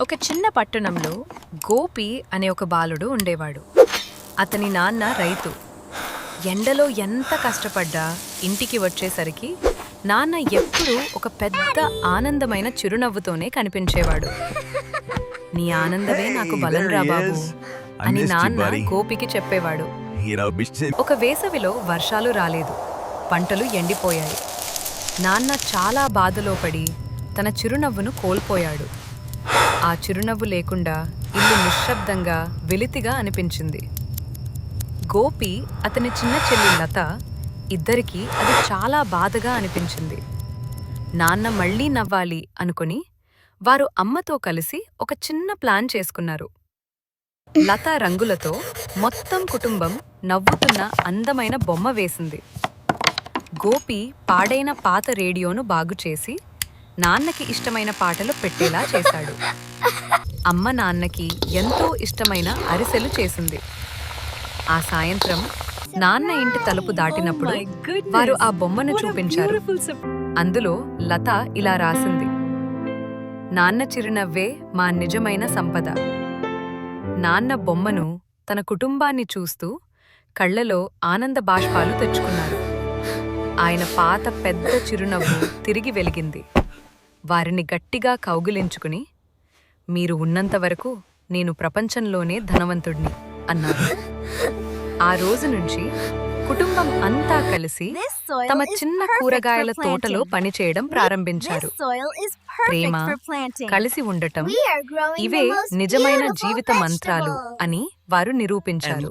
ఒక చిన్న పట్టణంలో గోపి అనే ఒక బాలుడు ఉండేవాడు. అతని నాన్న రైతు. ఎండలో ఎంత కష్టపడ్డా ఇంటికి వచ్చేసరికి నాన్న ఎప్పుడూ ఒక పెద్ద ఆనందమైన చిరునవ్వుతోనే కనిపించేవాడు. నీ ఆనందమే నాకు బలం రా బాబు అని నాన్న. గోపికి చెప్పేవాడు. ఒక వేసవిలో వర్షాలు రాలేదు. పంటలు ఎండిపోయాయి. నాన్న చాలా బాధలో పడి తన చిరునవ్వును కోల్పోయాడు. ఆ చిరునవ్వు లేకుండా ఇల్లు నిశ్శబ్దంగా వెలితిగా అనిపించింది. గోపి అతని చిన్న చెల్లి లత ఇద్దరికీ అది చాలా బాధగా అనిపించింది. నాన్న మళ్ళీ నవ్వాలి అనుకుని వారు అమ్మతో కలిసి ఒక చిన్న ప్లాన్ చేసుకున్నారు. లత రంగులతో మొత్తం కుటుంబం నవ్వుతున్న అందమైన బొమ్మ వేసింది. గోపి పాడైన పాత రేడియోను బాగుచేసి నాన్నకి ఇష్టమైన పాటలు పెట్టేలా చేశాడు. అమ్మ నాన్నకి ఎంతో ఇష్టమైన అరిసెలు చేసింది. ఆ సాయంత్రం నాన్న ఇంటి తలుపు దాటినప్పుడు వారు ఆ బొమ్మను చూపించారు. అందులో లత ఇలా రాసింది. నాన్న చిరునవ్వే మా నిజమైన సంపద. నాన్న బొమ్మను తన కుటుంబాన్ని చూస్తూ కళ్ళలో ఆనంద బాష్పాలు తెచ్చుకున్నారు. ఆయన పాత పెద్ద చిరునవ్వు తిరిగి వెలిగింది. వారిని గట్టిగా కౌగిలించుకుని మీరు ఉన్నంత వరకు నేను ప్రపంచంలోనే ధనవంతుడిని అన్నారు ఆ రోజు నుంచి కుటుంబం అంతా కలిసి తమ చిన్న కూరగాయల తోటలో. పనిచేయడం ప్రారంభించారు ప్రేమ. కలిసి ఉండటం ఇవే నిజమైన జీవిత మంత్రాలు. అని వారు నిరూపించారు